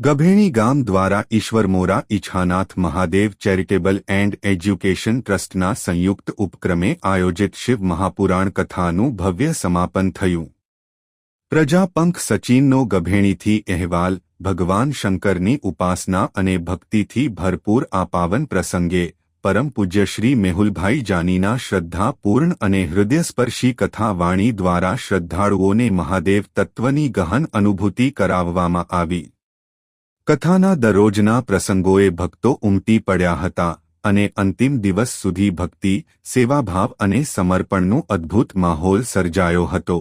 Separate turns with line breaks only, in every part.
ગભેણી ગામ દ્વારા Ishwar Mora Ichchhanath Mahadev charitable and education ટ્રસ્ટના સંયુક્ત ઉપક્રમે આયોજિત શિવ મહાપુરાણ કથાનું ભવ્ય સમાપન થયું. પ્રજાપંખ સચિનનો ગભેણીથી અહેવાલ, ભગવાન શંકરની ઉપાસના અને ભક્તિથી ભરપૂર આ પાવન પ્રસંગે, પરમ પૂજ્ય શ્રી મેહુલભાઈ જાનીના શ્રદ્ધાપૂર્ણ અને હૃદયસ્પર્શી કથા વાણી દ્વારા શ્રદ્ધાળુઓને મહાદેવ તત્વની ગહન અનુભૂતિ કરાવવામાં આવી. કથાના દરરોજના પ્રસંગોએ ભક્તો ઉમટી પડ્યા હતા અને અંતિમ દિવસ સુધી ભક્તિ, સેવાભાવ અને સમર્પણનો અદ્ભુત માહોલ સર્જાયો હતો.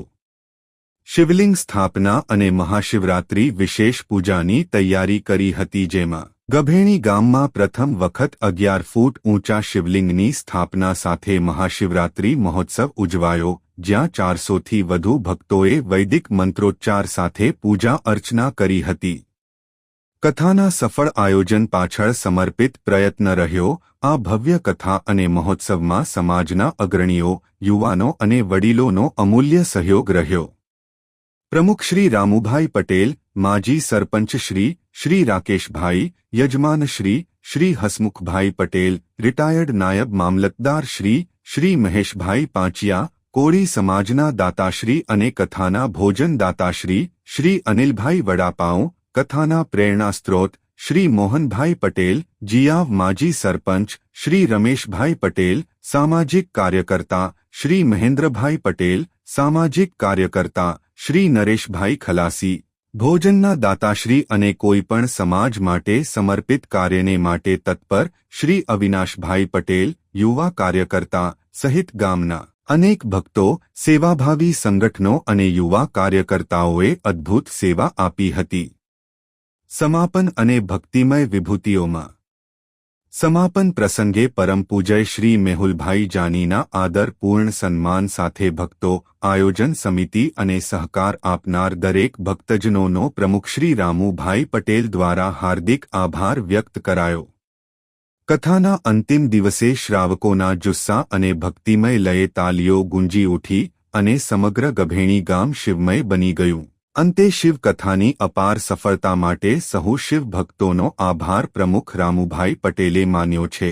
શિવલિંગ સ્થાપના અને મહાશિવરાત્રી વિશેષ પૂજાની તૈયારી કરી હતી જેમાં ગભેણી ગામમાં પ્રથમ વખત અગિયાર ફૂટ ઊંચા શિવલિંગની સ્થાપના સાથે મહાશિવરાત્રી મહોત્સવ ઉજવાયો, જ્યાં ચારસોથી વધુ ભક્તોએ વૈદિક મંત્રોચ્ચાર સાથે પૂજા અર્ચના કરી હતી. કથાના સફળ આયોજન પાછળ સમર્પિત પ્રયત્ન રહ્યો. આ ભવ્ય કથા અને મહોત્સવમાં સમાજના અગ્રણીઓ, યુવાનો અને વડીલોનો અમૂલ્ય સહયોગ રહ્યો. પ્રમુખ શ્રી રામુભાઈ પટેલ, માજી સરપંચ શ્રી શ્રી રાકેશભાઈ, યજમાન શ્રી શ્રી હસમુખભાઈ પટેલ, રિટાયર્ડ નાયબ મામલતદાર શ્રી શ્રી મહેશભાઈ પાંચિયા, કોળી સમાજના દાતાશ્રી અને કથાના ભોજન દાતાશ્રી શ્રી અનિલભાઈ વડાપાઉં કથાના પ્રેરણા સ્ત્રોત શ્રી મોહનભાઈ પટેલ, જીયાવ માજી સરપંચ શ્રી રમેશભાઈ પટેલ, સામાજિક કાર્યકર્તા શ્રી મહેન્દ્રભાઈ પટેલ, સામાજિક કાર્યકર્તા શ્રી નરેશભાઈ ખલાસી. ભોજનના દાતાશ્રી અને કોઈપણ સમાજ માટે સમર્પિત કાર્યને માટે તત્પર શ્રી અવિનાશભાઈ પટેલ, યુવા કાર્યકર્તા સહિત ગામના અનેક ભક્તો, સેવાભાવી સંગઠનો અને યુવા કાર્યકર્તાઓએ અદ્ભુત સેવા આપી હતી. સમાપન અને ભક્તિમય વિભૂતિઓમાં. સમાપન પ્રસંગે પરમ પૂજય શ્રી મેહુલભાઈ જાનીના આદરપૂર્ણ સન્માન સાથે ભક્તો, આયોજન સમિતિ અને સહકાર આપનાર દરેક ભક્તજનોનો પ્રમુખ શ્રી રામુભાઈ પટેલ દ્વારા હાર્દિક આભાર વ્યક્ત કરાયો. કથાના અંતિમ દિવસે શ્રાવકોના જુસ્સા અને ભક્તિમય લયે તાલીઓ ગુંજી ઉઠી અને સમગ્ર ગભેણી ગામ શિવમય બની ગયું. અંતે શિવકથાની અપાર સફળતા માટે સહુ શિવ ભક્તોનો આભાર પ્રમુખ રામુભાઈ પટેલે માન્યો છે.